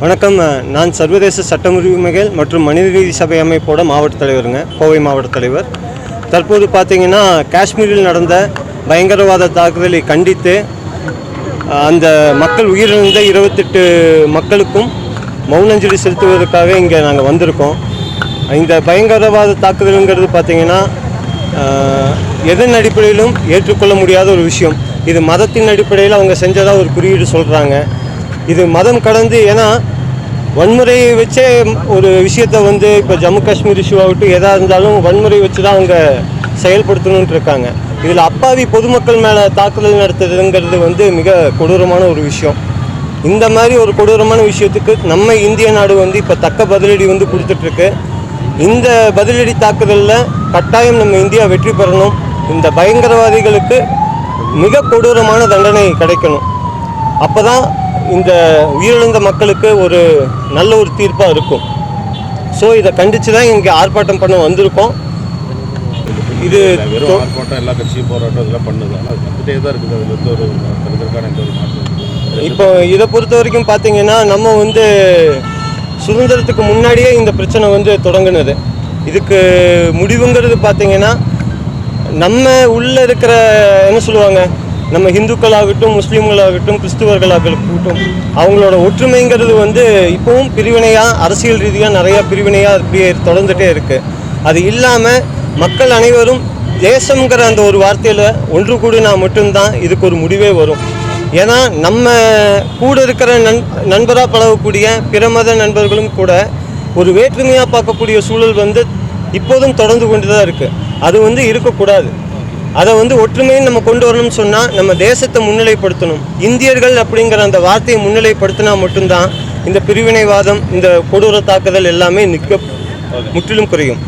வணக்கம். நான் சர்வதேச சட்டம் மற்றும் மற்றும் மனிதநீதி சபை அமைப்போட மாவட்ட தலைவருங்க கோவை மாவட்ட தலைவர். தற்போது பார்த்தீங்கன்னா காஷ்மீரில் நடந்த பயங்கரவாத தாக்குதலை கண்டித்து அந்த மக்கள் உயிரிழந்த இருபத்தெட்டு மக்களுக்கும் மௌனஞ்சலி செலுத்துவதற்காக இங்கே நாங்கள் வந்திருக்கோம். இந்த பயங்கரவாத தாக்குதலுங்கிறது பார்த்திங்கன்னா எதன் அடிப்படையிலும் ஏற்றுக்கொள்ள முடியாத ஒரு விஷயம். இது மதத்தின் அடிப்படையில் அவங்க செஞ்சதாக ஒரு குறியீடு சொல்கிறாங்க இது மதம் கடந்து ஏன்னா வன்முறையை வச்சே ஒரு விஷயத்தை வந்து இப்போ ஜம்மு காஷ்மீர் இஷ்யூ ஆகட்டும் எதாக இருந்தாலும் வன்முறை வச்சு தான் அவங்க செயல்படுத்தணுன்ட்டு இருக்காங்க. இதில் அப்பாவி பொதுமக்கள் மேலே தாக்குதல் நடத்துறதுங்கிறது வந்து மிக கொடூரமான ஒரு விஷயம். இந்த மாதிரி ஒரு கொடூரமான விஷயத்துக்கு நம்ம இந்திய நாடு வந்து இப்போ தக்க பதிலடி வந்து கொடுத்துட்ருக்கு. இந்த பதிலடி தாக்குதலில் கட்டாயம் நம்ம இந்தியா வெற்றி பெறணும். இந்த பயங்கரவாதிகளுக்கு மிக கொடூரமான தண்டனை கிடைக்கணும். அப்போ தான் இந்த உயிரிழந்த மக்களுக்கு ஒரு நல்ல ஒரு தீர்ப்பாக இருக்கும். ஸோ இதை கண்டித்து தான் இங்கே ஆர்ப்பாட்டம் பண்ண வந்திருக்கோம். இது வெறும் ஆர்ப்பாட்டம் எல்லா கட்சியும் போராட்டம் இதெல்லாம் பண்ணுது. ஆனால் வந்துட்டே தான் இருக்குது. அதில் ஒரு தடுக்கிறதுக்கான எந்த ஒரு மாற்றம் இல்லை. இப்போ இதை பொறுத்த வரைக்கும் பார்த்தீங்கன்னா நம்ம வந்து சுதந்திரத்துக்கு முன்னாடியே இந்த பிரச்சனை வந்து தொடங்குனது. இதுக்கு முடிவுங்கிறது பார்த்தீங்கன்னா நம்ம உள்ளே இருக்கிற என்ன சொல்லுவாங்க நம்ம இந்துக்களாகட்டும் முஸ்லீம்களாகட்டும் கிறிஸ்துவர்களாகட்டும் அவங்களோட ஒற்றுமைங்கிறது வந்து இப்போவும் பிரிவினையாக அரசியல் ரீதியாக நிறையா பிரிவினையாக அப்படியே தொடர்ந்துகிட்டே இருக்குது அது இல்லாமல் மக்கள் அனைவரும் தேசம்ங்கிற அந்த ஒரு வார்த்தையில் ஒன்று கூடினா மட்டும்தான் இதுக்கு ஒரு முடிவே வரும். ஏன்னா நம்ம கூட இருக்கிற நண் நண்பராக பழகக்கூடிய பிற மத நண்பர்களும் கூட ஒரு வேற்றுமையாக பார்க்கக்கூடிய சூழல் வந்து இப்போதும் தொடர்ந்து கொண்டு தான் இருக்குது அது வந்து இருக்கக்கூடாது. அதை வந்து ஒற்றுமையை நம்ம கொண்டு வரணும்னு சொன்னால் நம்ம தேசத்தை முன்னிலைப்படுத்தணும். இந்தியர்கள் அப்படிங்கிற அந்த வார்த்தையை முன்னிலைப்படுத்தினா மட்டும்தான் இந்த பிரிவினைவாதம் இந்த கொடூர தாக்குதல் எல்லாமே நிற்க முற்றிலும் குறையும்.